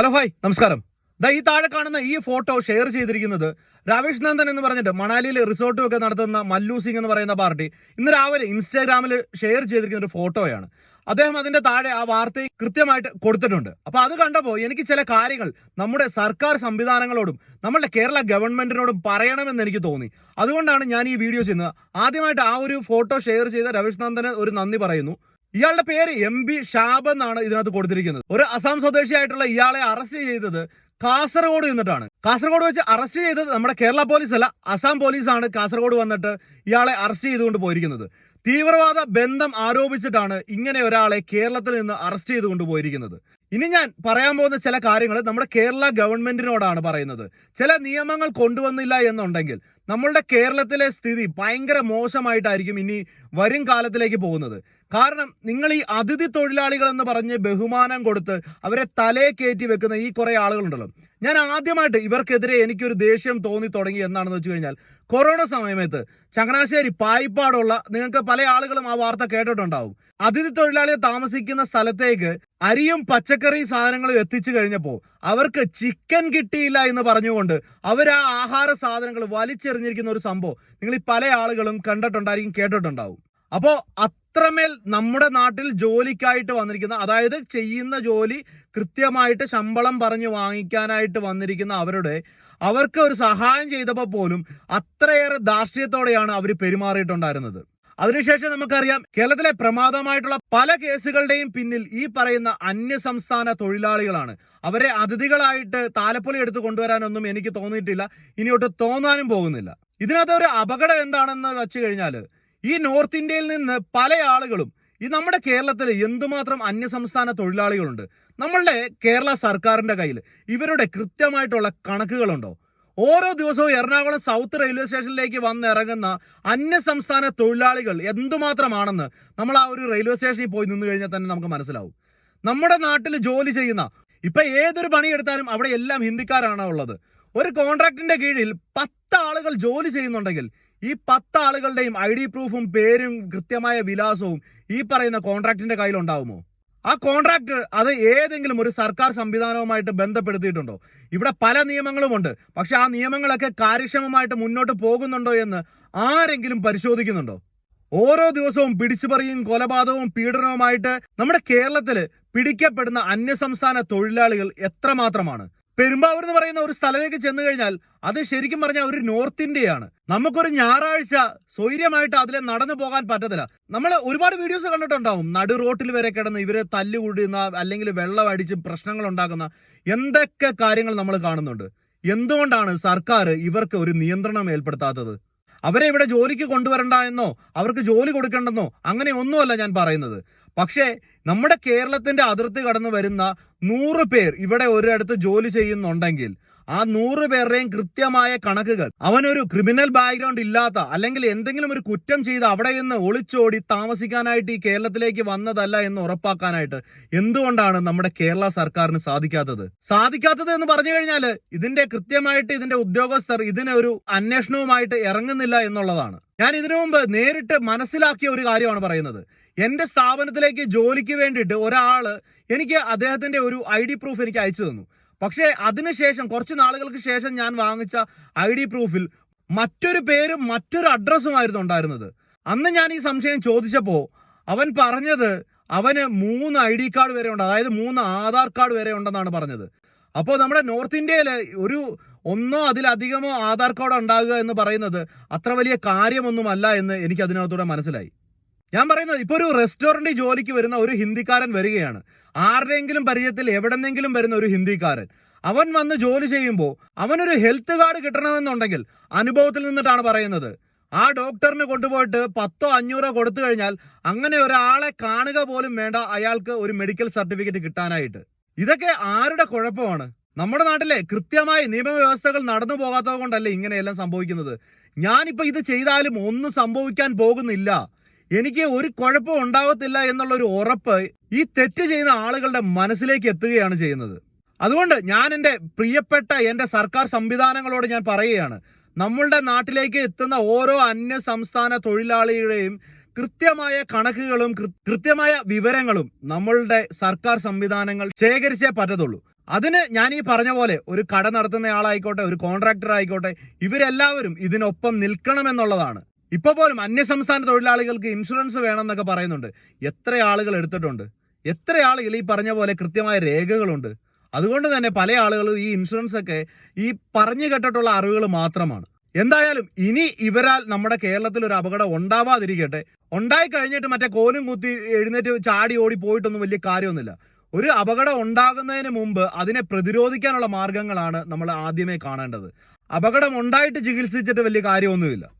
Hello hi നമസ്കാരം. ദാ ഈ താഴെ കാണുന്ന ഈ ഫോട്ടോ ഷെയർ ചെയ്തിരിക്കുന്നത് രാവേഷ് നന്ദൻ എന്ന് പറഞ്ഞിട്ട് മണാലിയിൽ റിസോർട്ടും ഒക്കെ നടത്തുന്ന മല്ലു സിംഗ് എന്ന് പറയുന്ന പാർട്ടി ഇന്ന് രാവിലെ ഇൻസ്റ്റാഗ്രാമിൽ ഷെയർ ചെയ്തിരിക്കുന്ന ഒരു ഫോട്ടോയാണ്. അദ്ദേഹം അതിന്റെ താഴെ ആ വാർത്ത കൃത്യമായിട്ട് കൊടുത്തിട്ടുണ്ട്. അപ്പൊ അത് കണ്ടപ്പോൾ എനിക്ക് ചില കാര്യങ്ങൾ നമ്മുടെ സർക്കാർ സംവിധാനങ്ങളോടും നമ്മുടെ കേരള ഗവൺമെന്റിനോടും പറയണമെന്ന് എനിക്ക് തോന്നി. അതുകൊണ്ടാണ് ഞാൻ ഈ വീഡിയോ ചെയ്യുന്നത്. ആദ്യമായിട്ട് ആ ഒരു ഫോട്ടോ ഷെയർ ചെയ്ത രവീഷ് നന്ദന് ഒരു നന്ദി പറയുന്നു. ഇയാളുടെ പേര് എം ബി ഷാബ് എന്നാണ് ഇതിനകത്ത് കൊടുത്തിരിക്കുന്നത്. ഒരു അസം സ്വദേശിയായിട്ടുള്ള ഇയാളെ അറസ്റ്റ് ചെയ്തത് കാസർഗോഡ് നിന്നിട്ടാണ് കാസർഗോഡ് വെച്ച് അറസ്റ്റ് ചെയ്തത് നമ്മുടെ കേരള പോലീസ് അല്ല. അസാം പോലീസാണ് കാസർഗോഡ് വന്നിട്ട് ഇയാളെ അറസ്റ്റ് ചെയ്തുകൊണ്ട് പോയിരിക്കുന്നത്. തീവ്രവാദ ബന്ധം ആരോപിച്ചിട്ടാണ് ഇങ്ങനെ ഒരാളെ കേരളത്തിൽ നിന്ന് അറസ്റ്റ് ചെയ്ത് കൊണ്ടുപോയിരിക്കുന്നത്. ഇനി ഞാൻ പറയാൻ പോകുന്ന ചില കാര്യങ്ങൾ നമ്മുടെ കേരള ഗവൺമെന്റിനോടാണ് പറയുന്നത്. ചില നിയമങ്ങൾ കൊണ്ടുവന്നില്ല എന്നുണ്ടെങ്കിൽ നമ്മളുടെ കേരളത്തിലെ സ്ഥിതി ഭയങ്കര മോശമായിട്ടായിരിക്കും ഇനി വരും കാലത്തിലേക്ക് പോകുന്നത്. കാരണം നിങ്ങൾ ഈ അതിഥി തൊഴിലാളികൾ എന്ന് പറഞ്ഞ് ബഹുമാനം കൊടുത്ത് അവരെ തലേ കയറ്റി വെക്കുന്ന ഈ കുറെ ആളുകളുണ്ടല്ലോ. ഞാൻ ആദ്യമായിട്ട് ഇവർക്കെതിരെ എനിക്കൊരു ദേഷ്യം തോന്നി തുടങ്ങി എന്നാണെന്ന് വെച്ച് കഴിഞ്ഞാൽ കൊറോണ സമയത്ത് ചങ്ങനാശ്ശേരി പായിപ്പാടുള്ള നിങ്ങൾക്ക് പല ആളുകളും ആ വാർത്ത കേട്ടിട്ടുണ്ടാവും. അതിഥി തൊഴിലാളിയെ താമസിക്കുന്ന സ്ഥലത്തേക്ക് അരിയും പച്ചക്കറി സാധനങ്ങളും എത്തിച്ചു കഴിഞ്ഞപ്പോൾ അവർക്ക് ചിക്കൻ കിട്ടിയില്ല എന്ന് പറഞ്ഞുകൊണ്ട് അവർ ആ ആഹാര സാധനങ്ങൾ വലിച്ചെറിഞ്ഞിരിക്കുന്ന ഒരു സംഭവം നിങ്ങൾ ഈ പല ആളുകളും കണ്ടിട്ടുണ്ടായിരിക്കും കേട്ടിട്ടുണ്ടാവും. അപ്പോ അത്രമേൽ നമ്മുടെ നാട്ടിൽ ജോലിക്കായിട്ട് വന്നിരിക്കുന്ന അതായത് ചെയ്യുന്ന ജോലി കൃത്യമായിട്ട് ശമ്പളം പറഞ്ഞു വാങ്ങിക്കാനായിട്ട് വന്നിരിക്കുന്ന അവരുടെ അവർക്ക് ഒരു സഹായം ചെയ്തപ്പോൾ പോലും അത്രയേറെ ധാർഷ്ട്യത്തോടെയാണ് അവർ പെരുമാറിയിട്ടുണ്ടായിരുന്നത്. അതിനുശേഷം നമുക്കറിയാം കേരളത്തിലെ പ്രമാദമായിട്ടുള്ള പല കേസുകളുടെയും പിന്നിൽ ഈ പറയുന്ന അന്യസംസ്ഥാന തൊഴിലാളികളാണ്. അവരെ അതിഥികളായിട്ട് താലപ്പൊലി എടുത്ത് കൊണ്ടുവരാനൊന്നും എനിക്ക് തോന്നിയിട്ടില്ല. ഇനിയോട്ട് തോന്നാനും പോകുന്നില്ല. ഇതിനകത്ത് ഒരു അപകടം എന്താണെന്ന് വെച്ച് കഴിഞ്ഞാൽ ഈ നോർത്ത് ഇന്ത്യയിൽ നിന്ന് പല ആളുകളും ഈ നമ്മുടെ കേരളത്തിൽ എന്തുമാത്രം അന്യസംസ്ഥാന തൊഴിലാളികളുണ്ട് നമ്മളുടെ കേരള സർക്കാരിന്റെ കയ്യിൽ ഇവരുടെ കൃത്യമായിട്ടുള്ള കണക്കുകളുണ്ടോ? ഓരോ ദിവസവും എറണാകുളം സൗത്ത് റെയിൽവേ സ്റ്റേഷനിലേക്ക് വന്നിറങ്ങുന്ന അന്യസംസ്ഥാന തൊഴിലാളികൾ എന്തുമാത്രമാണെന്ന് നമ്മൾ ആ ഒരു റെയിൽവേ സ്റ്റേഷനിൽ പോയി നിന്ന് കഴിഞ്ഞാൽ തന്നെ നമുക്ക് മനസ്സിലാവും. നമ്മുടെ നാട്ടിൽ ജോലി ചെയ്യുന്ന ഇപ്പൊ ഏതൊരു പണിയെടുത്താലും അവിടെ എല്ലാം ഹിന്ദിക്കാരാണ് ഉള്ളത്. ഒരു കോൺട്രാക്ടിന്റെ കീഴിൽ പത്ത് ആളുകൾ ജോലി ചെയ്യുന്നുണ്ടെങ്കിൽ ഈ പത്ത് ആളുകളുടെയും ഐ ഡി പ്രൂഫും പേരും കൃത്യമായ വിലാസവും ഈ പറയുന്ന കോൺട്രാക്ടിന്റെ കയ്യിൽ ഉണ്ടാവുമോ ആ കോൺട്രാക്ട് അത് ഏതെങ്കിലും ഒരു സർക്കാർ സംവിധാനവുമായിട്ട് ബന്ധപ്പെടുത്തിയിട്ടുണ്ടോ? ഇവിടെ പല നിയമങ്ങളുമുണ്ട്. പക്ഷെ ആ നിയമങ്ങളൊക്കെ കാര്യക്ഷമമായിട്ട് മുന്നോട്ട് പോകുന്നുണ്ടോ എന്ന് ആരെങ്കിലും പരിശോധിക്കുന്നുണ്ടോ? ഓരോ ദിവസവും പിടിച്ചുപറിയും കൊലപാതകവും പീഡനവുമായിട്ട് നമ്മുടെ കേരളത്തിൽ പിടിക്കപ്പെടുന്ന അന്യസംസ്ഥാന തൊഴിലാളികൾ എത്രമാത്രമാണ്? പെരുമ്പാവൂർ എന്ന് പറയുന്ന ഒരു സ്ഥലത്തേക്ക് ചെന്നു കഴിഞ്ഞാൽ അത് ശരിക്കും പറഞ്ഞാൽ ഒരു നോർത്ത് ഇന്ത്യയാണ്. നമുക്കൊരു ഞായറാഴ്ച സ്വൈര്യമായിട്ട് അതിലെ നടന്നു പോകാൻ പറ്റത്തില്ല. നമ്മൾ ഒരുപാട് വീഡിയോസ് കണ്ടിട്ടുണ്ടാവും. നടു റോട്ടിൽ വരെ കിടന്ന് ഇവരെ തല്ലുകൂടുന്ന അല്ലെങ്കിൽ വെള്ളം അടിച്ച് പ്രശ്നങ്ങൾ ഉണ്ടാക്കുന്ന എന്തൊക്കെ കാര്യങ്ങൾ നമ്മൾ കാണുന്നുണ്ട്. എന്തുകൊണ്ടാണ് സർക്കാർ ഇവർക്ക് ഒരു നിയന്ത്രണം ഏർപ്പെടുത്താത്തത്? അവരെ ഇവിടെ ജോലിക്ക് കൊണ്ടുവരണ്ട എന്നോ അവർക്ക് ജോലി കൊടുക്കണ്ടെന്നോ അങ്ങനെ ഒന്നുമല്ല ഞാൻ പറയുന്നത്. പക്ഷേ നമ്മുടെ കേരളത്തിന്റെ അതിർത്തി കടന്നു വരുന്ന നൂറ് പേർ ഇവിടെ ഒരിടത്ത് ജോലി ചെയ്യുന്നുണ്ടെങ്കിൽ ആ നൂറ് പേരുടെയും കൃത്യമായ കണക്കുകൾ അവനൊരു ക്രിമിനൽ ബാക്ക്ഗ്രൗണ്ട് ഇല്ലാത്ത അല്ലെങ്കിൽ എന്തെങ്കിലും ഒരു കുറ്റം ചെയ്ത് അവിടെ നിന്ന് ഒളിച്ചോടി താമസിക്കാനായിട്ട് ഈ കേരളത്തിലേക്ക് വന്നതല്ല എന്ന് ഉറപ്പാക്കാനായിട്ട് എന്തുകൊണ്ടാണ് നമ്മുടെ കേരള സർക്കാരിന് സാധിക്കാത്തത്? സാധിക്കാത്തത് എന്ന് പറഞ്ഞു കഴിഞ്ഞാൽ ഇതിന്റെ കൃത്യമായിട്ട് ഇതിന്റെ ഉദ്യോഗസ്ഥർ ഇതിനൊരു അന്വേഷണവുമായിട്ട് ഇറങ്ങുന്നില്ല എന്നുള്ളതാണ്. ഞാൻ ഇതിനു മുമ്പ് നേരിട്ട് മനസ്സിലാക്കിയ ഒരു കാര്യമാണ് പറയുന്നത്. എന്റെ സ്ഥാപനത്തിലേക്ക് ജോലിക്ക് വേണ്ടിയിട്ട് ഒരാൾ എനിക്ക് അദ്ദേഹത്തിന്റെ ഒരു ഐ ഡി പ്രൂഫ് എനിക്ക് അയച്ചു തന്നു. പക്ഷേ അതിനുശേഷം കുറച്ച് നാളുകൾക്ക് ശേഷം ഞാൻ വാങ്ങിച്ച ഐ ഡി പ്രൂഫിൽ മറ്റൊരു പേരും മറ്റൊരു അഡ്രസ്സും ആയിരുന്നു ഉണ്ടായിരുന്നത്. അന്ന് ഞാൻ ഈ സംശയം ചോദിച്ചപ്പോൾ അവൻ പറഞ്ഞത് അവന് മൂന്ന് ഐ ഡി കാർഡ് വരെ ഉണ്ട് അതായത് മൂന്ന് ആധാർ കാർഡ് വരെ ഉണ്ടെന്നാണ് പറഞ്ഞത്. അപ്പോൾ നമ്മുടെ നോർത്ത് ഇന്ത്യയിൽ ഒരു ഒന്നോ അതിലധികമോ ആധാർ കാർഡ് ഉണ്ടാകുക എന്ന് പറയുന്നത് അത്ര വലിയ കാര്യമൊന്നുമല്ല എന്ന് എനിക്ക് അതിനകത്തൂടെ മനസ്സിലായി. ഞാൻ പറയുന്നത് ഇപ്പൊ ഒരു റെസ്റ്റോറന്റിൽ ജോലിക്ക് വരുന്ന ഒരു ഹിന്ദിക്കാരൻ വരികയാണ്. ആരുടെയെങ്കിലും പരിചയത്തിൽ എവിടെന്നെങ്കിലും വരുന്ന ഒരു ഹിന്ദിക്കാരൻ. അവൻ വന്ന് ജോലി ചെയ്യുമ്പോൾ അവനൊരു ഹെൽത്ത് കാർഡ് കിട്ടണമെന്നുണ്ടെങ്കിൽ അനുഭവത്തിൽ നിന്നിട്ടാണ് പറയുന്നത്. ആ ഡോക്ടറിന് കൊണ്ടുപോയിട്ട് പത്തോ അഞ്ഞൂറോ കൊടുത്തു കഴിഞ്ഞാൽ അങ്ങനെ ഒരാളെ കാണുക പോലും വേണ്ട അയാൾക്ക് ഒരു മെഡിക്കൽ സർട്ടിഫിക്കറ്റ് കിട്ടാനായിട്ട്. ഇതൊക്കെ ആരുടെ കുഴപ്പമാണ്? നമ്മുടെ നാട്ടിലെ കൃത്യമായി നിയമവ്യവസ്ഥകൾ നടന്നു പോകാത്തത് കൊണ്ടല്ലേ ഇങ്ങനെയെല്ലാം സംഭവിക്കുന്നത്? ഞാനിപ്പോ ഇത് ചെയ്താലും ഒന്നും സംഭവിക്കാൻ പോകുന്നില്ല. എനിക്ക് ഒരു കുഴപ്പം ഉണ്ടാവത്തില്ല എന്നുള്ള ഒരു ഉറപ്പ് ഈ തെറ്റ് ചെയ്യുന്ന ആളുകളുടെ മനസ്സിലേക്ക് എത്തുകയാണ് ചെയ്യുന്നത്. അതുകൊണ്ട് ഞാൻ എന്റെ പ്രിയപ്പെട്ട എന്റെ സർക്കാർ സംവിധാനങ്ങളോട് ഞാൻ പറയുകയാണ്. നമ്മളുടെ നാട്ടിലേക്ക് എത്തുന്ന ഓരോ അന്യ സംസ്ഥാന തൊഴിലാളിയുടെയും കൃത്യമായ കണക്കുകളും കൃത്യമായ വിവരങ്ങളും നമ്മളുടെ സർക്കാർ സംവിധാനങ്ങൾ ശേഖരിച്ചേ പറ്റത്തുള്ളൂ. അതിന് ഞാൻ ഈ പറഞ്ഞ പോലെ ഒരു കട നടത്തുന്ന ആളായിക്കോട്ടെ ഒരു കോൺട്രാക്ടർ ആയിക്കോട്ടെ ഇവരെല്ലാവരും ഇതിനൊപ്പം നിൽക്കണമെന്നുള്ളതാണ്. ഇപ്പൊ പോലും അന്യസംസ്ഥാന തൊഴിലാളികൾക്ക് ഇൻഷുറൻസ് വേണമെന്നൊക്കെ പറയുന്നുണ്ട്. എത്ര ആളുകൾ എടുത്തിട്ടുണ്ട്. എത്ര ആളുകൾ ഈ പറഞ്ഞ പോലെ കൃത്യമായ രേഖകളുണ്ട്. അതുകൊണ്ട് തന്നെ പല ആളുകളും ഈ ഇൻഷുറൻസ് ഒക്കെ ഈ പറഞ്ഞു കേട്ടിട്ടുള്ള അറിവുകൾ മാത്രമാണ്. എന്തായാലും ഇനി ഇവരാൽ നമ്മുടെ കേരളത്തിൽ ഒരു അപകടം ഉണ്ടാവാതിരിക്കട്ടെ. ഉണ്ടായി കഴിഞ്ഞിട്ട് മറ്റേ കോലും കുത്തി എഴുന്നേറ്റ് ചാടി ഓടി പോയിട്ടൊന്നും വലിയ കാര്യമൊന്നുമില്ല. ഒരു അപകടം ഉണ്ടാകുന്നതിന് മുമ്പ് അതിനെ പ്രതിരോധിക്കാനുള്ള മാർഗങ്ങളാണ് നമ്മൾ ആദ്യമേ കാണേണ്ടത്. അപകടം ഉണ്ടായിട്ട് ചികിത്സിച്ചിട്ട് വലിയ കാര്യമൊന്നുമില്ല.